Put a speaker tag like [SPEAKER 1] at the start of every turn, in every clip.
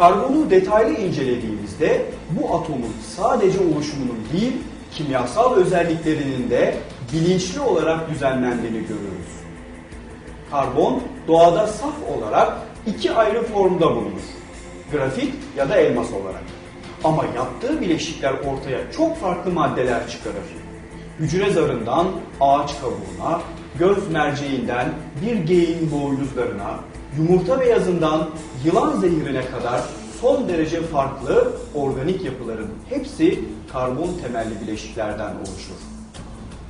[SPEAKER 1] Karbonu detaylı incelediğimizde bu atomun sadece oluşumunun değil, kimyasal özelliklerinin de bilinçli olarak düzenlendiğini görürüz. Karbon doğada saf olarak iki ayrı formda bulunur. Grafit ya da elmas olarak. Ama yaptığı bileşikler ortaya çok farklı maddeler çıkarır. Hücre zarından ağaç kabuğuna, göz merceğinden bir geyin boynuzlarına, yumurta beyazından yılan zehirine kadar son derece farklı organik yapıların hepsi karbon temelli bileşiklerden oluşur.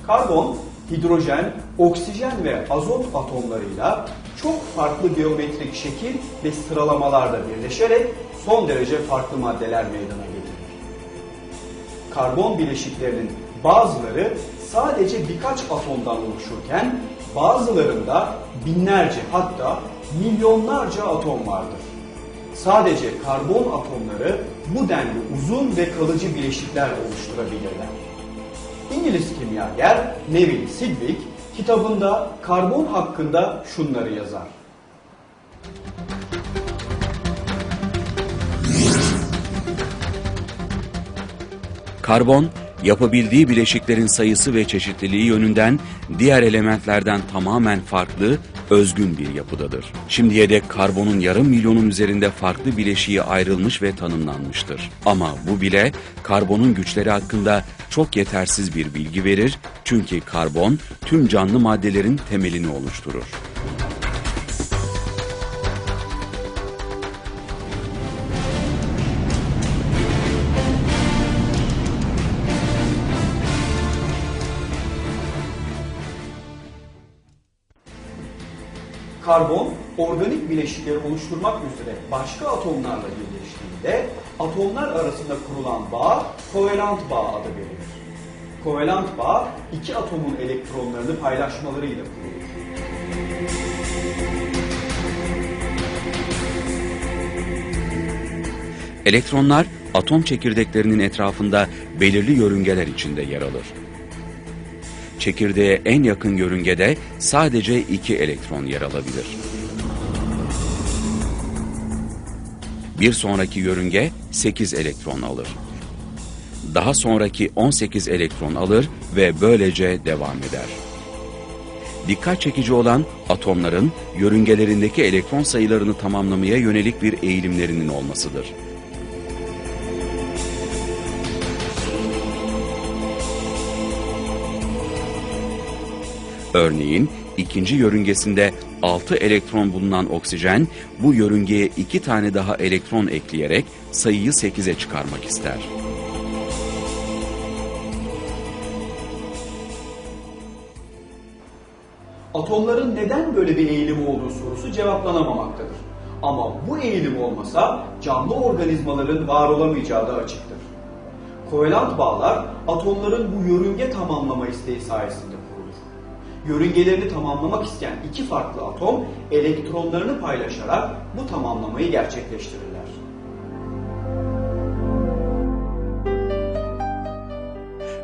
[SPEAKER 1] Karbon, hidrojen, oksijen ve azot atomlarıyla çok farklı geometrik şekil ve sıralamalarda birleşerek son derece farklı maddeler meydana getirir. Karbon bileşiklerinin bazıları sadece birkaç atomdan oluşurken bazılarında binlerce hatta milyonlarca atom vardır. Sadece karbon atomları bu denli uzun ve kalıcı bileşikler oluşturabilirler. İngiliz kimyager Neville Sidgwick kitabında karbon hakkında şunları yazar.
[SPEAKER 2] Karbon, yapabildiği bileşiklerin sayısı ve çeşitliliği yönünden diğer elementlerden tamamen farklı, özgün bir yapıdadır. Şimdiye dek karbonun yarım milyonun üzerinde farklı bileşiği ayrılmış ve tanımlanmıştır. Ama bu bile karbonun güçleri hakkında çok yetersiz bir bilgi verir çünkü karbon tüm canlı maddelerin temelini oluşturur.
[SPEAKER 1] Karbon organik bileşikleri oluşturmak üzere başka atomlarla birleştiğinde atomlar arasında kurulan bağ kovalent bağ adı verilir. Kovalent bağ iki atomun elektronlarını paylaşmalarıyla kurulur.
[SPEAKER 2] Elektronlar atom çekirdeklerinin etrafında belirli yörüngeler içinde yer alır. Çekirdeğe en yakın yörüngede sadece iki elektron yer alabilir. Bir sonraki yörünge 8 elektron alır. Daha sonraki 18 elektron alır ve böylece devam eder. Dikkat çekici olan atomların yörüngelerindeki elektron sayılarını tamamlamaya yönelik bir eğilimlerinin olmasıdır. Örneğin ikinci yörüngesinde 6 elektron bulunan oksijen bu yörüngeye 2 tane daha elektron ekleyerek sayıyı 8'e çıkarmak ister.
[SPEAKER 1] Atomların neden böyle bir eğilim olduğu sorusu cevaplanamamaktadır. Ama bu eğilim olmasa canlı organizmaların var olamayacağı da açıktır. Kovalent bağlar atomların bu yörünge tamamlama isteği sayesinde. Yörüngelerini tamamlamak isteyen iki farklı atom elektronlarını paylaşarak bu tamamlamayı gerçekleştirirler.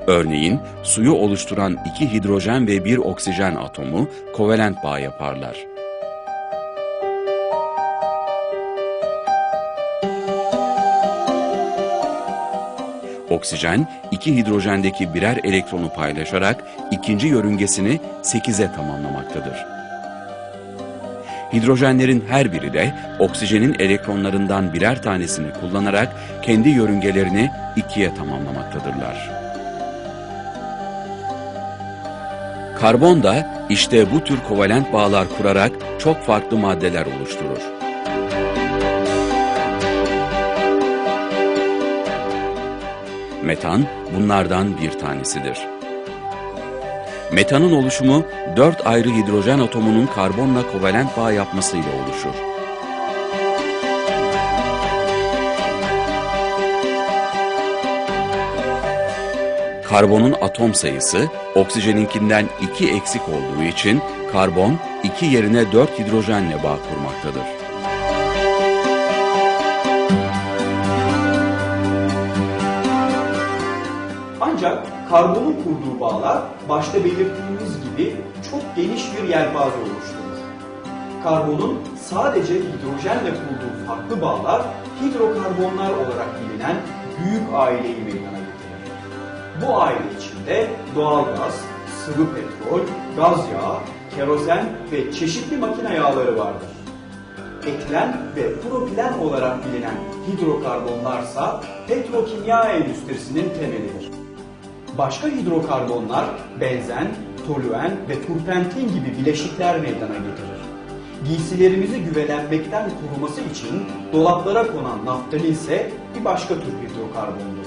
[SPEAKER 2] Örneğin suyu oluşturan iki hidrojen ve bir oksijen atomu kovalent bağ yaparlar. Oksijen, iki hidrojendeki birer elektronu paylaşarak ikinci yörüngesini 8'e tamamlamaktadır. Hidrojenlerin her biri de oksijenin elektronlarından birer tanesini kullanarak kendi yörüngelerini ikiye tamamlamaktadırlar. Karbon da işte bu tür kovalent bağlar kurarak çok farklı maddeler oluşturur. Metan bunlardan bir tanesidir. Metanın oluşumu dört ayrı hidrojen atomunun karbonla kovalent bağ yapmasıyla oluşur. Karbonun atom sayısı oksijeninkinden 2 eksik olduğu için karbon 2 yerine 4 hidrojenle bağ kurmaktadır.
[SPEAKER 1] Ancak karbonun kurduğu bağlar başta belirttiğimiz gibi çok geniş bir yelpaze oluşturur. karbonun sadece hidrojenle kurduğu farklı bağlar hidrokarbonlar olarak bilinen büyük aileyi meydana getirir. Bu aile içinde doğalgaz, sıvı petrol, gaz yağı, kerozen ve çeşitli makine yağları vardır. Etlen ve propilen olarak bilinen hidrokarbonlarsa petrokimya endüstrisinin temelidir. Başka hidrokarbonlar benzen, toluen ve turpentin gibi bileşikler meydana getirir. Giysilerimizi güvelenmekten koruması için dolaplara konan naftalin ise bir başka tür hidrokarbondur.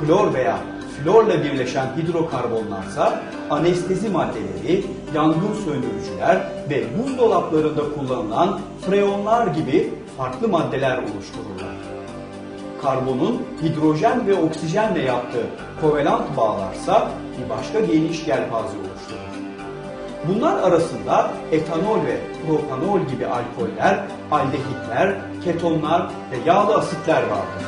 [SPEAKER 1] Klor veya florla birleşen hidrokarbonlarsa anestezi maddeleri, yangın söndürücüler ve buzdolaplarında kullanılan freonlar gibi farklı maddeler oluştururlar. Karbonun hidrojen ve oksijenle yaptığı kovalent bağlarsa bir başka geniş yelpaze oluşturur. Bunlar arasında etanol ve propanol gibi alkoller, aldehitler, ketonlar ve yağlı asitler vardır.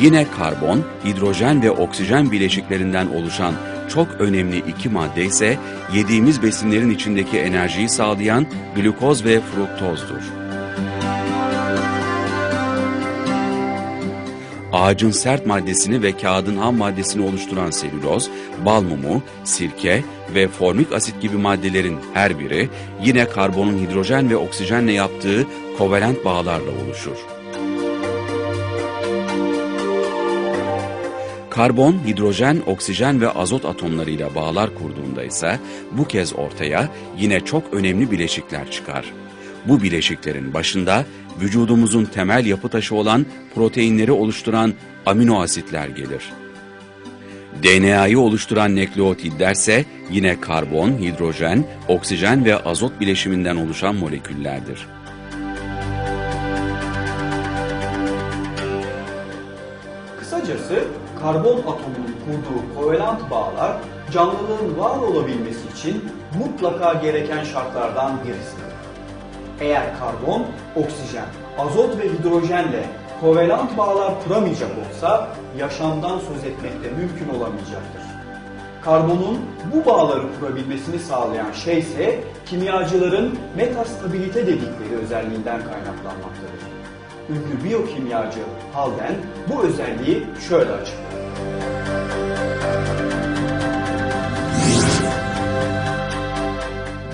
[SPEAKER 2] Yine karbon, hidrojen ve oksijen bileşiklerinden oluşan çok önemli iki madde ise yediğimiz besinlerin içindeki enerjiyi sağlayan glukoz ve fruktozdur. Ağacın sert maddesini ve kağıdın ham maddesini oluşturan selüloz, bal mumu, sirke ve formik asit gibi maddelerin her biri yine karbonun hidrojen ve oksijenle yaptığı kovalent bağlarla oluşur. Karbon, hidrojen, oksijen ve azot atomlarıyla bağlar kurduğunda ise bu kez ortaya yine çok önemli bileşikler çıkar. Bu bileşiklerin başında vücudumuzun temel yapı taşı olan proteinleri oluşturan amino asitler gelir. DNA'yı oluşturan nükleotidlerse yine karbon, hidrojen, oksijen ve azot bileşiminden oluşan moleküllerdir.
[SPEAKER 1] Karbon atomunun kurduğu kovalent bağlar canlılığın var olabilmesi için mutlaka gereken şartlardan birisidir. Eğer karbon, oksijen, azot ve hidrojenle kovalent bağlar kuramayacak olsa yaşamdan söz etmek de mümkün olamayacaktır. Karbonun bu bağları kurabilmesini sağlayan şey ise kimyacıların metastabilite dedikleri özelliğinden kaynaklanmaktadır. Ünlü biyokimyacı Halden bu özelliği şöyle açıklar.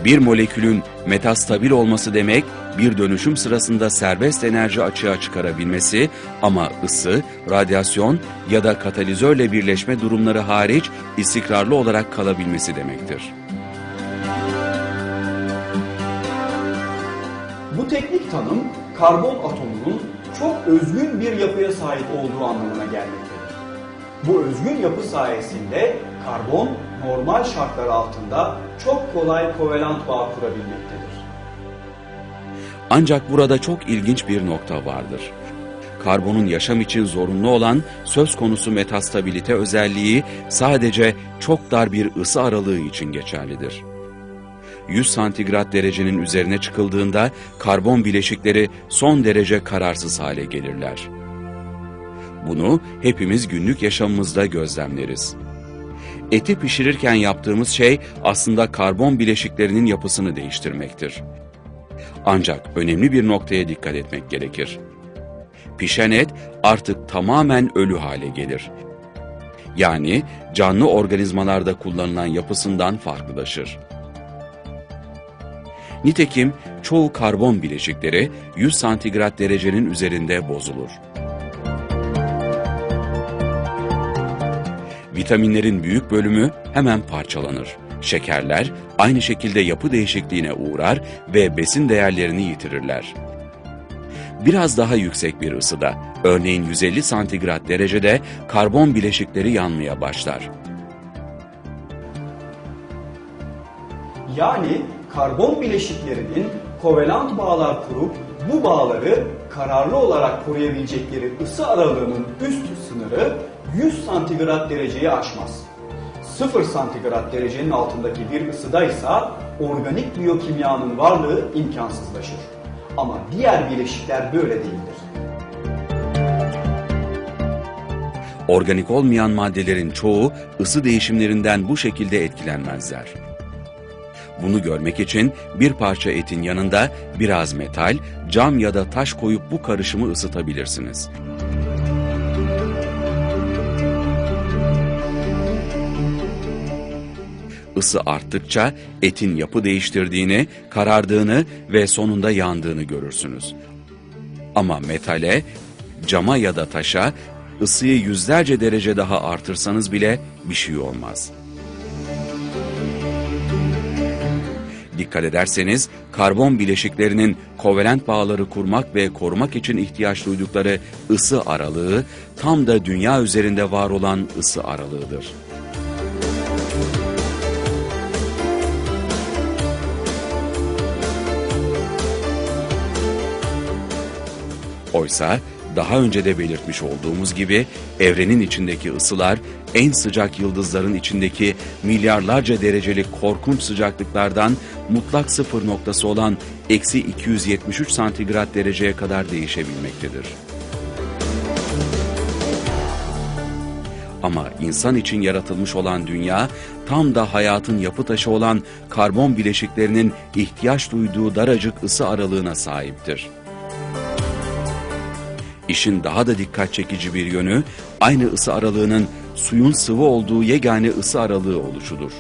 [SPEAKER 2] Bir molekülün metastabil olması demek, bir dönüşüm sırasında serbest enerji açığa çıkarabilmesi ama ısı, radyasyon ya da katalizörle birleşme durumları hariç istikrarlı olarak kalabilmesi demektir.
[SPEAKER 1] Bu teknik tanım karbon atomunun çok özgün bir yapıya sahip olduğu anlamına gelmektedir. Bu özgün yapı sayesinde karbon normal şartlar altında çok kolay kovalent bağ kurabilmektedir.
[SPEAKER 2] Ancak burada çok ilginç bir nokta vardır. Karbonun yaşam için zorunlu olan söz konusu metastabilite özelliği sadece çok dar bir ısı aralığı için geçerlidir. 100 santigrat derecenin üzerine çıkıldığında karbon bileşikleri son derece kararsız hale gelirler. Bunu hepimiz günlük yaşamımızda gözlemleriz. Eti pişirirken yaptığımız şey aslında karbon bileşiklerinin yapısını değiştirmektir. Ancak önemli bir noktaya dikkat etmek gerekir. Pişen et artık tamamen ölü hale gelir. Yani canlı organizmalarda kullanılan yapısından farklılaşır. Nitekim çoğu karbon bileşikleri 100 santigrat derecenin üzerinde bozulur. Vitaminlerin büyük bölümü hemen parçalanır. Şekerler aynı şekilde yapı değişikliğine uğrar ve besin değerlerini yitirirler. Biraz daha yüksek bir ısıda, örneğin 150 santigrat derecede karbon bileşikleri yanmaya başlar.
[SPEAKER 1] Yani karbon bileşiklerinin kovalent bağlar kurup bu bağları kararlı olarak koruyabilecekleri ısı aralığının üst sınırı 100 santigrat dereceyi aşmaz. 0 santigrat derecenin altındaki bir ısıda ise organik biyokimyanın varlığı imkansızlaşır. Ama diğer bileşikler böyle değildir.
[SPEAKER 2] Organik olmayan maddelerin çoğu ısı değişimlerinden bu şekilde etkilenmezler. Bunu görmek için bir parça etin yanında biraz metal, cam ya da taş koyup bu karışımı ısıtabilirsiniz. Isı arttıkça etin yapı değiştirdiğini, karardığını ve sonunda yandığını görürsünüz. Ama metale, cama ya da taşa ısıyı yüzlerce derece daha artırsanız bile bir şey olmaz. Dikkat ederseniz karbon bileşiklerinin kovalent bağları kurmak ve korumak için ihtiyaç duydukları ısı aralığı tam da dünya üzerinde var olan ısı aralığıdır. Oysa daha önce de belirtmiş olduğumuz gibi evrenin içindeki ısılar en sıcak yıldızların içindeki milyarlarca derecelik korkunç sıcaklıklardan mutlak sıfır noktası olan eksi 273 santigrat dereceye kadar değişebilmektedir. Ama insan için yaratılmış olan dünya tam da hayatın yapı taşı olan karbon bileşiklerinin ihtiyaç duyduğu daracık ısı aralığına sahiptir. İşin daha da dikkat çekici bir yönü aynı ısı aralığının suyun sıvı olduğu yegane ısı aralığı oluşudur.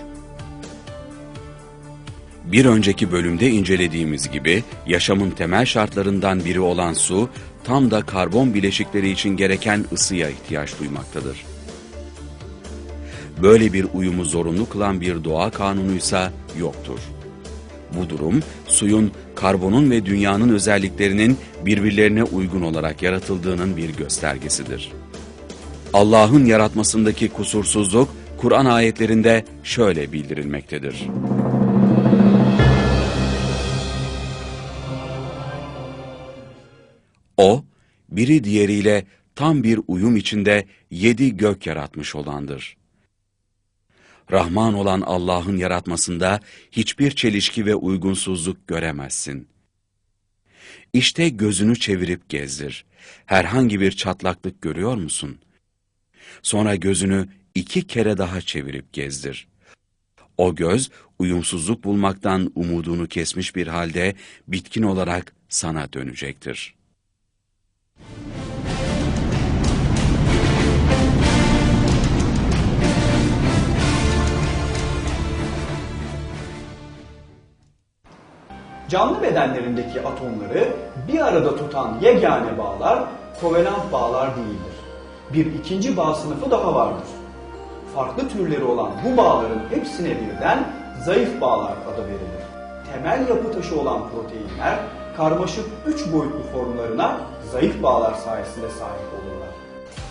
[SPEAKER 2] Bir önceki bölümde incelediğimiz gibi yaşamın temel şartlarından biri olan su tam da karbon bileşikleri için gereken ısıya ihtiyaç duymaktadır. Böyle bir uyumu zorunlu kılan bir doğa kanunuysa yoktur. Bu durum suyun karbonun ve dünyanın özelliklerinin birbirlerine uygun olarak yaratıldığının bir göstergesidir. Allah'ın yaratmasındaki kusursuzluk Kur'an ayetlerinde şöyle bildirilmektedir. Biri diğeriyle tam bir uyum içinde yedi gök yaratmış olandır. Rahman olan Allah'ın yaratmasında hiçbir çelişki ve uygunsuzluk göremezsin. İşte gözünü çevirip gezdir. Herhangi bir çatlaklık görüyor musun? Sonra gözünü iki kere daha çevirip gezdir. O göz uyumsuzluk bulmaktan umudunu kesmiş bir halde bitkin olarak sana dönecektir.''
[SPEAKER 1] Canlı bedenlerindeki atomları bir arada tutan yegane bağlar kovalent bağlar değildir. Bir ikinci bağ sınıfı daha vardır. Farklı türleri olan bu bağların hepsine birden zayıf bağlar adı verilir. Temel yapı taşı olan proteinler karmaşık üç boyutlu formlarına zayıf bağlar sayesinde sahip olurlar.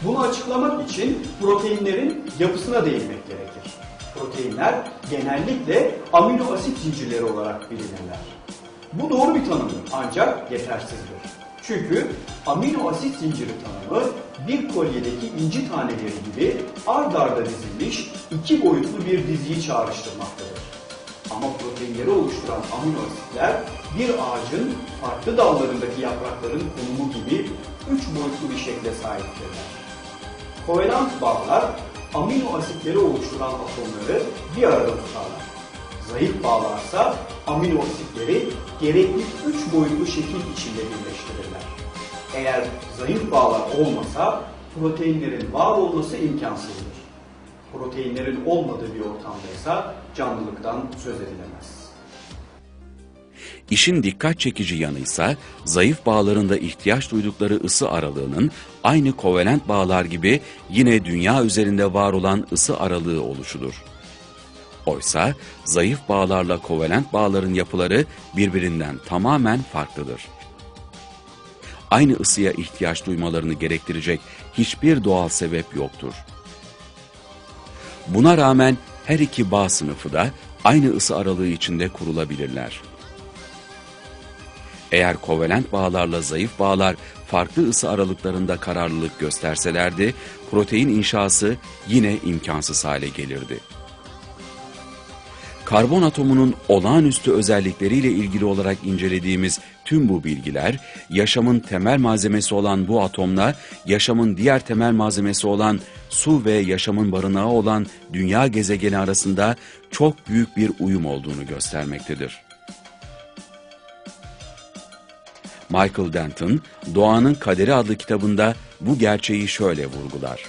[SPEAKER 1] Bunu açıklamak için proteinlerin yapısına değinmek gerekir. Proteinler genellikle amino asit zincirleri olarak bilinirler. Bu doğru bir tanımdır ancak yetersizdir. Çünkü amino asit zinciri tanımı bir kolyedeki inci taneleri gibi ard arda dizilmiş iki boyutlu bir diziyi çağrıştırmaktadır. Ama proteinleri oluşturan amino asitler bir ağacın farklı dallarındaki yaprakların konumu gibi üç boyutlu bir şekle sahiptirler. Kovalent bağlar amino asitleri oluşturan atomları bir arada tutarlar. Zayıf bağlarsa amino asitleri gerekli üç boyutlu şekil içinde birleştirirler. Eğer zayıf bağlar olmasa proteinlerin var olması imkansızdır. Proteinlerin olmadığı bir ortamdaysa canlılıktan söz edilemez.
[SPEAKER 2] İşin dikkat çekici yanıysa zayıf bağlarında ihtiyaç duydukları ısı aralığının aynı kovalent bağlar gibi yine dünya üzerinde var olan ısı aralığı oluşudur. Oysa zayıf bağlarla kovalent bağların yapıları birbirinden tamamen farklıdır. Aynı ısıya ihtiyaç duymalarını gerektirecek hiçbir doğal sebep yoktur. Buna rağmen her iki bağ sınıfı da aynı ısı aralığı içinde kurulabilirler. Eğer kovalent bağlarla zayıf bağlar farklı ısı aralıklarında kararlılık gösterselerdi, protein inşası yine imkansız hale gelirdi. Karbon atomunun olağanüstü özellikleriyle ilgili olarak incelediğimiz tüm bu bilgiler, yaşamın temel malzemesi olan bu atomla yaşamın diğer temel malzemesi olan su ve yaşamın barınağı olan dünya gezegeni arasında çok büyük bir uyum olduğunu göstermektedir. Michael Denton, Doğanın Kaderi adlı kitabında bu gerçeği şöyle vurgular.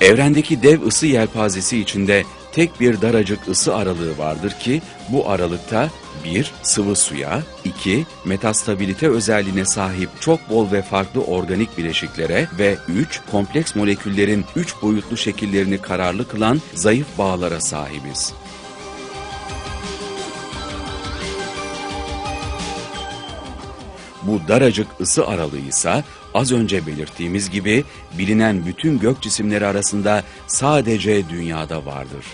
[SPEAKER 2] Evrendeki dev ısı yelpazesi içinde tek bir daracık ısı aralığı vardır ki bu aralıkta 1. sıvı suya, 2. metastabilite özelliğine sahip çok bol ve farklı organik bileşiklere ve 3. kompleks moleküllerin 3 boyutlu şekillerini kararlı kılan zayıf bağlara sahibiz. Bu daracık ısı aralığı ise az önce belirttiğimiz gibi bilinen bütün gök cisimleri arasında sadece dünyada vardır.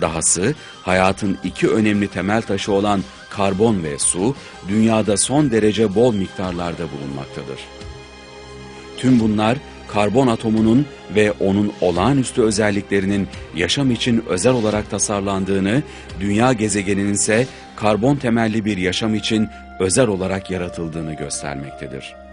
[SPEAKER 2] Dahası hayatın iki önemli temel taşı olan karbon ve su dünyada son derece bol miktarlarda bulunmaktadır. Tüm bunlar karbon atomunun ve onun olağanüstü özelliklerinin yaşam için özel olarak tasarlandığını, dünya gezegeninin ise karbon temelli bir yaşam için özel olarak yaratıldığını göstermektedir.